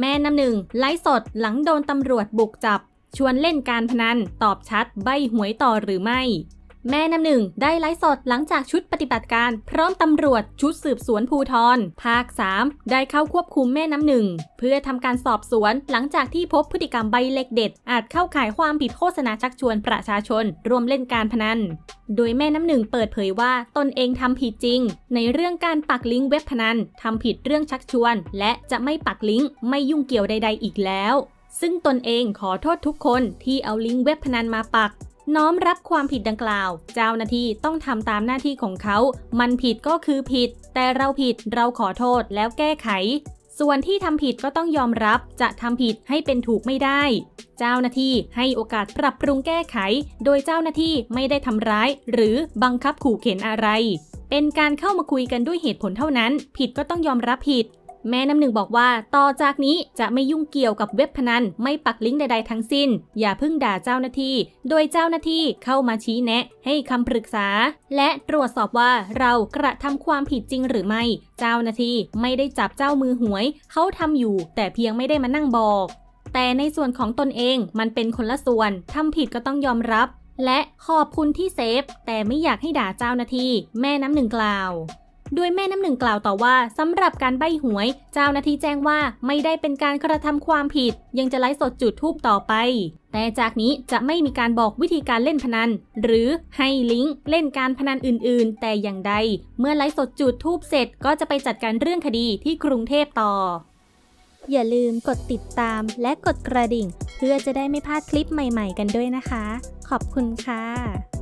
แม่น้ำหนึ่งไลฟ์สดหลังโดนตำรวจบุกจับ ชวนเล่นการพนันตอบชัดใบหวยต่อหรือไม่ แม่น้ำหนึ่งได้ไลฟ์สดหลังจากชุดปฏิบัติการ พร้อมตำรวจชุดสืบสวนภูทรภาค 3 ได้เข้าควบคุมแม่น้ำหนึ่ง เพื่อทำการสอบสวนหลังจากที่พบพฤติกรรมใบเล็กเด็ด อาจเข้าข่ายความผิดโฆษณาชักชวนประชาชนร่วมเล่นการพนัน โดยแม่น้ำหนึ่งเปิดเผยว่าตนเองทำผิดจริง ในเรื่องการปักลิงก์เว็บพนันทำผิดเรื่องชักชวน และจะไม่ปักลิงก์ไม่ยุ่งเกี่ยวใด ๆ อีกแล้ว ซึ่งตนเองขอโทษทุกคนที่เอาลิงก์เว็บพนันมาปัก น้อมรับความผิดดังกล่าว เจ้าหน้าที่ต้องทำตามหน้าที่ของเขา มันผิดก็คือผิด แต่เราผิดเราขอโทษแล้วแก้ไข ส่วนที่ทำผิดก็ต้องยอมรับ จะทำผิดให้เป็นถูกไม่ได้ เจ้าหน้าที่ให้โอกาสปรับปรุงแก้ไข โดยเจ้าหน้าที่ไม่ได้ทำร้าย หรือบังคับขู่เข็นอะไร เป็นการเข้ามาคุยกันด้วยเหตุผลเท่านั้น ผิดก็ต้องยอมรับผิด แม่น้ำหนึ่งบอกว่า ต่อจากนี้จะไม่ยุ่งเกี่ยวกับเว็บพนัน ไม่ปักลิงก์ใดๆทั้งสิ้น อย่าเพิ่งด่าเจ้าหน้าที่ โดยเจ้าหน้าที่เข้ามาชี้แนะ ให้คำปรึกษา และตรวจสอบว่าเรากระทำความผิดจริงหรือไม่ เจ้าหน้าที่ไม่ได้จับเจ้ามือหวย เขาทำอยู่ แต่เพียงไม่ได้มานั่งบอก แต่ในส่วนของตนเองมันเป็นคนละส่วนทำผิดก็ต้องยอมรับ และขอบคุณที่เซฟ แต่ไม่อยากให้ด่าเจ้าหน้าที่ แม่น้ำหนึ่งกล่าว โดยแม่น้ำหนึ่งกล่าวต่อว่าสำหรับการใบหวย เจ้าหน้าที่แจ้งว่าไม่ได้เป็นการกระทำความผิด ยังจะไลฟ์สดจุดทูบต่อไป แต่จากนี้จะไม่มีการบอกวิธีการเล่นพนัน หรือให้ลิงก์เล่นการพนันอื่น ๆ แต่อย่างใด เมื่อไลฟ์สดจุดทูบเสร็จก็จะไปจัดการเรื่องคดีที่กรุงเทพต่ออย่าลืมกดติดตามและกดกระดิ่ง เพื่อจะได้ไม่พลาดคลิปใหม่ๆกันด้วยนะคะ ขอบคุณค่ะ